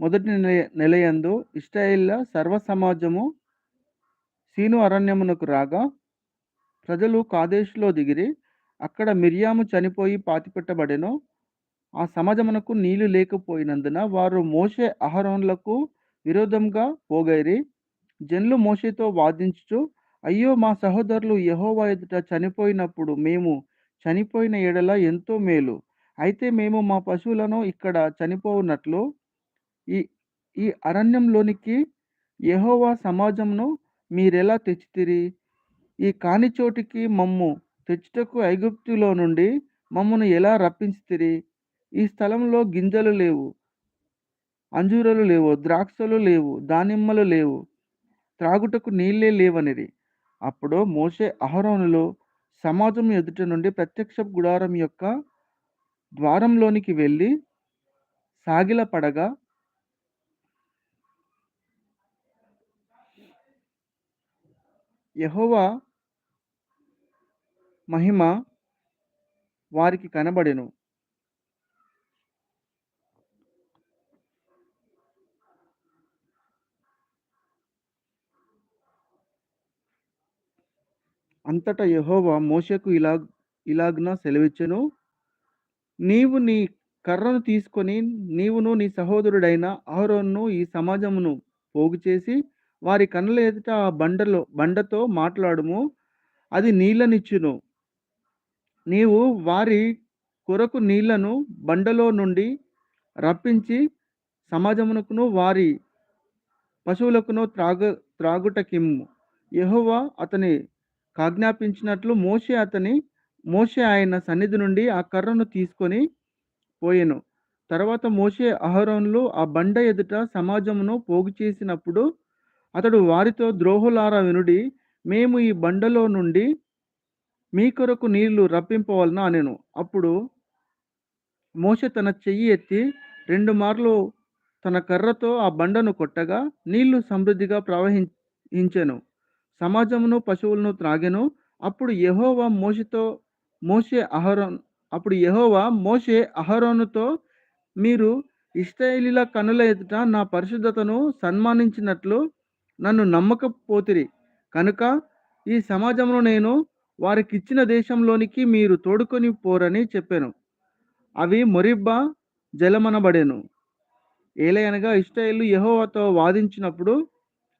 మొదటి నెల నెలయందు ఇశ్రాయేళ్ళ సర్వ సమాజము సీను అరణ్యమునకు రాగా ప్రజలు కాదేశ్లో దిగిరి అక్కడ మిర్యాము చనిపోయి పాతిపెట్టబడెను. ఆ సమాజమునకు నీళ్ళు లేకపోయినందున వారు మోషే అహరోన్లకు విరోధంగా పోగైరి. జన్లు మోసేతో వాదించుచు అయ్యో మా సహోదరులు యహోవా ఎదుట చనిపోయినప్పుడు మేము చనిపోయిన ఎడల ఎంతో మేలు. అయితే మేము మా పశువులను ఇక్కడ చనిపోవునట్లు ఈ ఈ అరణ్యంలోనికి యహోవా సమాజమును మీరెలా తెచ్చితిరి? ఈ కాని చోటికి మమ్ము తెచ్చుటకు ఐగుప్తులో నుండి మమ్మను ఎలా రప్పించితిరి? ఈ స్థలంలో గింజలు లేవు అంజూరలు లేవు ద్రాక్షలు లేవు దానిమ్మలు లేవు త్రాగుటకు నీళ్ళే లేవనిది అప్పుడు మోసే అహరోనులు సమాజం ఎదుట నుండి ప్రత్యక్ష గుడారం యొక్క ద్వారంలోనికి వెళ్ళి సాగిలపడగా యహోవా మహిమ వారికి కనబడెను. అంతటా యహోవా మోషకు ఇలా ఇలాగ్న సెలవిచ్చను. నీవు నీ కర్రను తీసుకొని నీవును నీ సహోదరుడైన అహరోనును ఈ సమాజమును పోగు చేసి వారి కన్నుల ఎదుట ఆ బండలో బండతో మాట్లాడుము. అది నీళ్ళనిచ్చును నీవు వారి కొరకు నీళ్ళను బండలో నుండి రప్పించి సమాజమునకును వారి పశువులకును త్రాగ త్రాగుటకిమ్ము. యెహోవా అతని కాజ్ఞాపించినట్లు మోషే అతని మోషే ఆయన సన్నిధి నుండి ఆ కర్రను తీసుకొని పోయెను. తర్వాత మోషే అహరోన్లు ఆ బండ ఎదుట సమాజమును పోగు చేసినప్పుడు అతడు వారితో ద్రోహులారా వినుడి మేము ఈ బండలో నుండి మీ కొరకు నీళ్ళు రప్పింపవలన అనెను. అప్పుడు మోస తన చెయ్యి ఎత్తి రెండు మార్లు తన కర్రతో ఆ బండను కొట్టగా నీళ్ళు సమృద్ధిగా ప్రవహించెను. సమాజమును పశువులను త్రాగెను. అప్పుడు యహోవా మోసతో మోషే అహరోన్ అప్పుడు యహోవా మోషే అహరోనుతో మీరు ఇశ్రాయేలీల కనుల ఎదుట నా పరిశుద్ధతను సన్మానించినట్లు నన్ను నమ్మకపోతిరి. కనుక ఈ సమాజంలో నేను వారికిచ్చిన దేశంలోనికి మీరు తోడుకొని పోరని చెప్పాను. అవి మొరిబ్బా జలమనబడెను. ఏలయనగా ఇష్టైలు యెహోవాతో వాదించినప్పుడు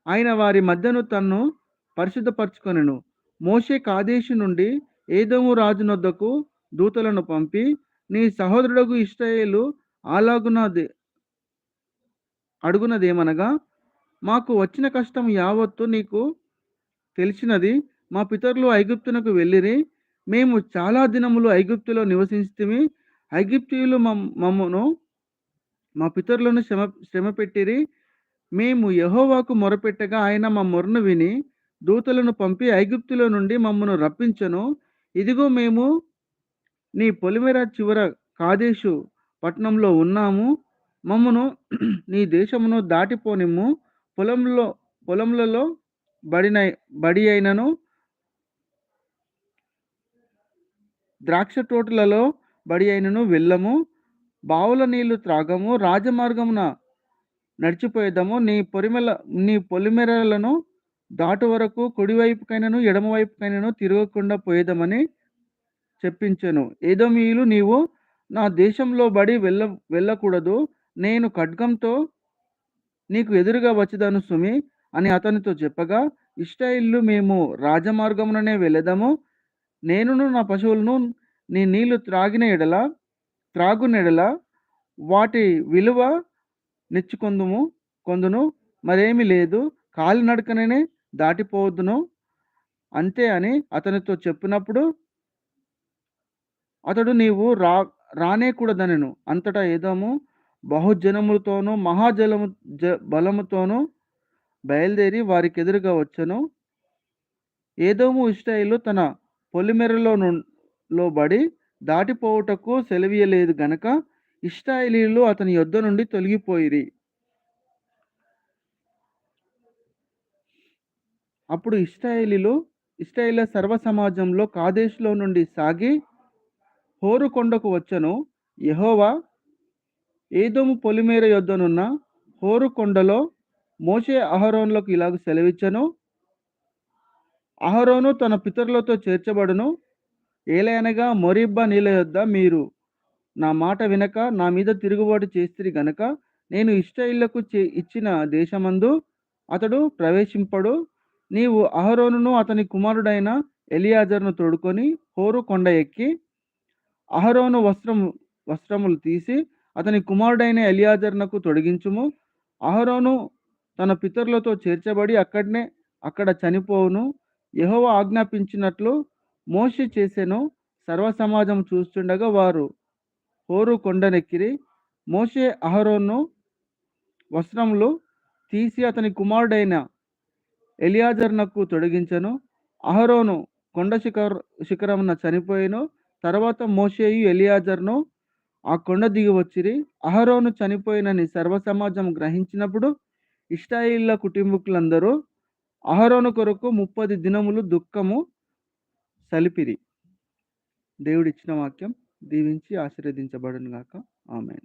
ఆయన వారి మధ్యను తన్ను పరిశుద్ధపరచుకొనెను. మోషే ఆదేశి నుండి ఏదోము రాజునొద్దకు దూతలను పంపి నీ సహోదరుడకు ఇశ్రాయేలు అలాగునది అడుగునదేమనగా మాకు వచ్చిన కష్టం యావత్తు నీకు తెలిసినది. మా పితరులు ఐగుప్తునకు వెళ్ళిరి. మేము చాలా దినములు ఐగుప్తులో నివసించితిమి. ఐగుప్తీయులు మమ్మను మా పితరులను శ్రమ శ్రమ పెట్టిరి. మేము యహోవాకు మొరపెట్టగా ఆయన మా మొరను విని దూతలను పంపి ఐగుప్తులో నుండి మమ్మను రప్పించను. ఇదిగో మేము నీ పొలిమేర చివర కాదేశు పట్టణంలో ఉన్నాము. మమ్మను నీ దేశమును దాటిపోనిమ్ము. పొలంలో పొలములలో బడిన బడి అయినను ద్రాక్ష తోటలలో బడి అయినను వెళ్ళము. బావుల నీళ్ళు త్రాగము. రాజమార్గమున నడిచిపోయేదము. నీ పొరిమెల నీ పొలిమెరలను దాటు వరకు కుడివైపుకైనను ఎడమవైపుకైనను తిరగకుండా పోయేదమని ఏదో మీలు నీవు నా దేశంలో బడి వెళ్ళ వెళ్ళకూడదు. నేను ఖడ్గంతో నీకు ఎదురుగా వచ్చేదను సుమి అని అతనితో చెప్పగా ఇశ్రాయేలు మేము రాజమార్గముననే వెళ్ళెదము. నేనును నా పశువులను నీ నీళ్ళు త్రాగిన ఎడల త్రాగునెడల వాటి విలువ నెచ్చుకొందుము కొందును. మరేమీ లేదు. కాలినడకననే దాటిపోవద్దును. అంతే అని అతనితో చెప్పినప్పుడు అతడు నీవు రా రానేకూడదనెను. అంతటా ఏదోము. బహుజనములతోనూ మహాజలము జ బలముతోనూ బయలుదేరి వారికి ఎదురుగా వచ్చను. ఏదోము ఇష్టాయిలు తన పొలిమెరలో లోబడి దాటిపోవుటకు సెలవీయలేదు గనక ఇష్టాయిలీలు అతని యొద్ద నుండి తొలగిపోయిరి. అప్పుడు ఇష్టాయిలీలు ఇష్టాయిల సర్వ సమాజంలో కాదేశ్లో నుండి సాగి హోరు కొండకు వచ్చెను. ఏదోము పొలిమేర యొద్దనున్న హోరు కొండలో మోషే అహరోన్లకు ఇలాగ సెలవిచ్చను. అహరోను తన పితరులతో చేర్చబడును. ఏలయనగా మొరిబ్బా నీళ్ళ యొద్ద మీరు నా మాట వినక నా మీద తిరుగుబాటు చేస్తిరి గనక నేను ఇశ్రాయేలులకు చే ఇచ్చిన దేశమందు అతడు ప్రవేశింపడు. నీవు అహరోనును అతని కుమారుడైన ఎలియాజర్ను తోడుకొని హోరు కొండ ఎక్కి అహరోను వస్త్రం వస్త్రములు తీసి అతని కుమారుడైన ఎలియాజర్నకు తొడిగించుము. అహరోను తన పితరులతో చేర్చబడి అక్కడనే అక్కడ చనిపోవును. యహోవ ఆజ్ఞాపించినట్లు మోషి చేసెను. సర్వ సమాజం చూస్తుండగా వారు హోరు కొండనెక్కిరి. మోషే అహరోను వస్త్రములు తీసి అతని కుమారుడైన ఎలియాజర్నకు తొడిగించను. అహరోను కొండ శిఖర శిఖరమున చనిపోయాను. తర్వాత మోషేయు ఎలియాజర్ను ఆ కొండ దిగి వచ్చిరి. అహరోను చనిపోయినని సర్వసమాజం గ్రహించినప్పుడు ఇష్టాయిళ్ళ కుటుంబకులందరూ అహరోను కొరకు ముప్పది దినములు దుఃఖము సలిపిరి. దేవుడిచ్చిన వాక్యం దీవించి ఆశీర్వదించబడును గాక ఆమె